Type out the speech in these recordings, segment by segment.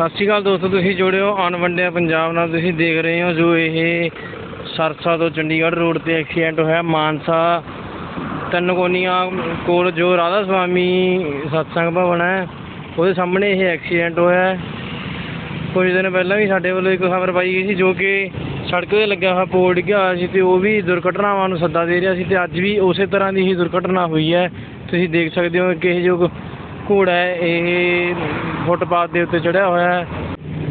ਸਤਿ ਸ਼੍ਰੀ ਅਕਾਲ ਦੋਸਤੋ, ਤੁਸੀਂ ਜੁੜਿਓ ਅਨ ਵੰਡਿਆ ਪੰਜਾਬ ਨਾਲ। ਤੁਸੀਂ ਦੇਖ ਰਹੇ ਹੋ ਜੋ ਇਹ ਸਰਸਾ ਤੋਂ ਚੰਡੀਗੜ੍ਹ ਰੋਡ ਤੇ ਐਕਸੀਡੈਂਟ ਹੋਇਆ, ਮਾਨਸਾ। ਤਨਕੋਨੀਆ ਕੋਲ ਜੋ ਰਾਧਾ ਸੁਆਮੀ ਸਤਸੰਗ ਭਵਨ ਹੈ, ਉਹਦੇ ਸਾਹਮਣੇ ਇਹ ਐਕਸੀਡੈਂਟ ਹੋਇਆ। ਹੈ। ਕੁਝ ਦਿਨ ਪਹਿਲਾਂ ਵੀ ਸਾਡੇ ਵੱਲੋਂ ਇੱਕ ਖਬਰ ਪਾਈ ਗਈ ਸੀ, ਜੋ ਕਿ ਸੜਕ ਤੇ ਲੱਗਿਆ ਹੋਇਆ ਪੋਲ ਡਿੱਗਿਆ ਹੋਇਆ ਸੀ ਤੇ ਉਹ ਵੀ ਦੁਰਘਟਨਾਵਾਂ ਨੂੰ ਸੱਦਾ ਦੇ ਰਿਹਾ ਸੀ ਤੇ ਅੱਜ ਵੀ ਉਸੇ ਤਰ੍ਹਾਂ ਦੀ ਹੀ ਦੁਰਘਟਨਾ ਹੋਈ ਹੈ। ਤੁਸੀਂ ਦੇਖ ਸਕਦੇ ਹੋ ਕਿ ਇਹ ਜੋ ਘੋੜਾ ਹੈ, ਇਹ ਫੁੱਟਪਾਥ ਦੇ ਉੱਤੇ ਚੜਿਆ ਹੋਇਆ ਹੈ।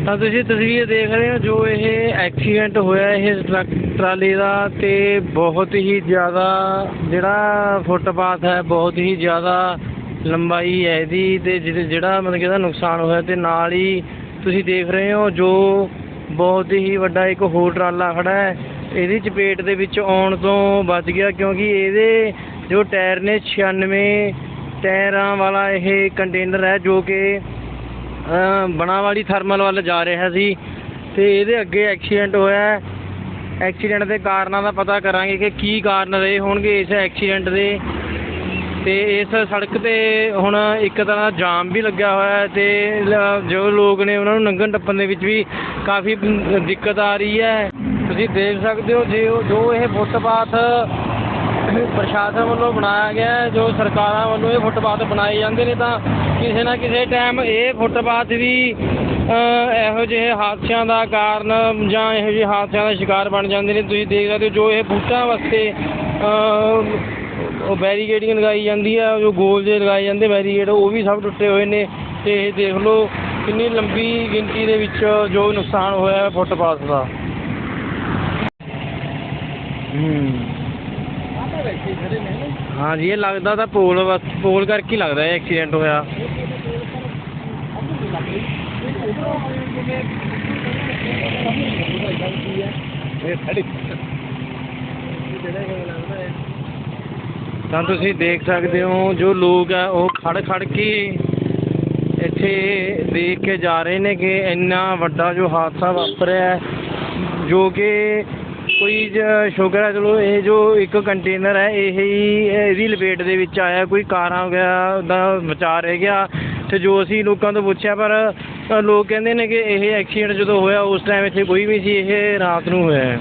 ਤਾਂ ਤੁਸੀਂ ਤਸਵੀਰ ਦੇਖ ਰਹੇ ਹੋ, ਜੋ ਇਹ ਐਕਸੀਡੈਂਟ ਹੋਇਆ, ਇਹ ਟਰੱਕ, ਟਰਾਲੀ ਦਾ ਤੇ ਬਹੁਤ ਹੀ ਜ਼ਿਆਦਾ ਜਿਹੜਾ ਫੁੱਟਪਾਥ ਹੈ, ਬਹੁਤ ਹੀ ਜ਼ਿਆਦਾ ਲੰਬਾਈ ਹੈ ਇਹਦੀ ਤੇ ਜਿਹਦੇ- ਜਿਹੜਾ ਮਤਲਬ ਕਿ ਇਹਦਾ ਨੁਕਸਾਨ ਹੋਇਆ ਤੇ ਨਾਲ ਹੀ ਤੁਸੀਂ ਦੇਖ ਰਹੇ ਹੋ, ਜੋ ਬਹੁਤ ਹੀ ਵੱਡਾ ਇੱਕ ਹੋਰ ਟਰਾਲਾ ਖੜਾ ਹੈ। ਇਹਦੀ ਚਪੇਟ ਦੇ ਵਿੱਚ ਆਉਣ ਤੋਂ ਬਚ ਗਿਆ ਕਿਉਂਕਿ ਇਹਦੇ ਜੋ ਟਾਇਰ ਨੇ 96 ਟਾਇਰਾਂ ਵਾਲਾ ਇਹ ਕੰਟੇਨਰ ਹੈ ਜੋ ਕਿ ਬਣਾਵਾਲੀ ਥਰਮਲ ਵੱਲ ਜਾ ਰਿਹਾ ਸੀ ਤੇ ਇਹਦੇ ਅੱਗੇ ਐਕਸੀਡੈਂਟ ਹੋਇਆ ਐਕਸੀਡੈਂਟ ਦੇ ਕਾਰਨਾਂ ਦਾ ਪਤਾ ਕਰਾਂਗੇ ਕਿ ਕੀ ਕਾਰਨ ਰਹੇ ਹੋਣਗੇ ਇਸ ਐਕਸੀਡੈਂਟ ਦੇ। ਤੇ ਇਸ ਸੜਕ ਤੇ ਹੁਣ ਇੱਕ ਤਰ੍ਹਾਂ ਦਾ ਜਾਮ ਵੀ ਲੱਗਿਆ ਹੋਇਆ ਹੈ ਤੇ ਜੋ ਲੋਕ ਨੇ ਉਹਨਾਂ ਨੂੰ ਲੰਘਣ ਟੱਪਣ ਦੇ ਵਿੱਚ ਵੀ ਕਾਫੀ ਦਿੱਕਤ ਆ ਰਹੀ ਹੈ। ਤੁਸੀਂ ਦੇਖ ਸਕਦੇ ਹੋ ਜੇ ਉਹ- ਜੋ ਇਹ ਫੁੱਟਪਾਥ ਪ੍ਰਸ਼ਾਸਨ ਵੱਲੋਂ ਬਣਾਇਆ ਗਿਆ ਜੋ ਸਰਕਾਰਾਂ ਵੱਲੋਂ ਇਹ ਫੁੱਟਪਾਥ ਬਣਾਏ ਜਾਂਦੇ ਨੇ ਤਾਂ ਕਿਸੇ ਨਾ ਕਿਸੇ ਟਾਈਮ ਇਹ ਫੁੱਟਪਾਥ ਵੀ ਇਹੋ ਜਿਹੇ ਹਾਦਸਿਆਂ ਦਾ ਕਾਰਨ ਜਾਂ ਇਹੋ ਜਿਹੇ ਹਾਦਸਿਆਂ ਦਾ ਸ਼ਿਕਾਰ ਬਣ ਜਾਂਦੇ ਨੇ। ਤੁਸੀਂ ਦੇਖ ਸਕਦੇ ਹੋ ਜੋ ਇਹ ਬੂਟਾਂ ਵਾਸਤੇ ਅ, ਉਹ ਬੈਰੀਕੇਡਿੰਗ ਲਗਾਈ ਜਾਂਦੀ ਹੈ ਜੋ ਗੋਲ ਜੇ ਲਗਾਏ ਜਾਂਦੇ ਬੈਰੀਕੇਡ ਉਹ ਵੀ ਸਭ ਟੁੱਟੇ ਹੋਏ ਨੇ ਤੇ ਇਹ ਦੇਖ ਲਓ ਕਿੰਨੀ ਲੰਬੀ ਗਿਣਤੀ ਦੇ ਵਿੱਚ ਜੋ ਨੁਕਸਾਨ ਹੋਇਆ ਫੁੱਟਪਾਥ ਦਾ। ਹੂੰ। ਹਾਂ ਇਹ ਲੱਗਦਾ ਤਾਂ ਪੋਲ ਪੋਲ ਕਰਕੇ ਹੀ ਲੱਗਦਾ ਇਹ ਐਕਸੀਡੈਂਟ ਹੋਇਆ। ਤਾਂ ਤੁਸੀਂ ਦੇਖ ਸਕਦੇ ਹੋ, ਜੋ ਲੋਕ ਆ, ਉਹ ਖੜ ਖੜ ਕੇ ਇੱਥੇ ਦੇਖ ਕੇ ਜਾ ਰਹੇ ਨੇ ਕਿ ਇੰਨਾ ਵੱਡਾ ਜੋ ਹਾਦਸਾ ਵਾਪਰਿਆ ਜੋ ਕਿ ਕੋਈ ਜ- ਸ਼ੁਕਰ ਹੈ, ਚਲੋ ਇਹ ਜੋ ਇੱਕ ਕੰਟੇਨਰ ਹੈ, ਇਹ ਹੀ, ਇਹਦੀ ਲਪੇਟ ਦੇ ਵਿੱਚ ਆਇਆ, ਕੋਈ ਕਾਰਾਂ ਵਗੈਰਾ ਦਾ ਬਚਾ ਰਹਿ ਗਿਆ ਅਤੇ ਜੋ ਅਸੀਂ ਲੋਕਾਂ ਤੋਂ ਪੁੱਛਿਆ, ਪਰ ਲੋਕ ਕਹਿੰਦੇ ਨੇ ਕਿ ਇਹ ਐਕਸੀਡੈਂਟ ਜਦੋਂ ਹੋਇਆ, ਉਸ ਟਾਈਮ ਇੱਥੇ ਕੋਈ ਵੀ ਸੀ, ਇਹ ਰਾਤ ਨੂੰ ਹੋਇਆ ਹੈ।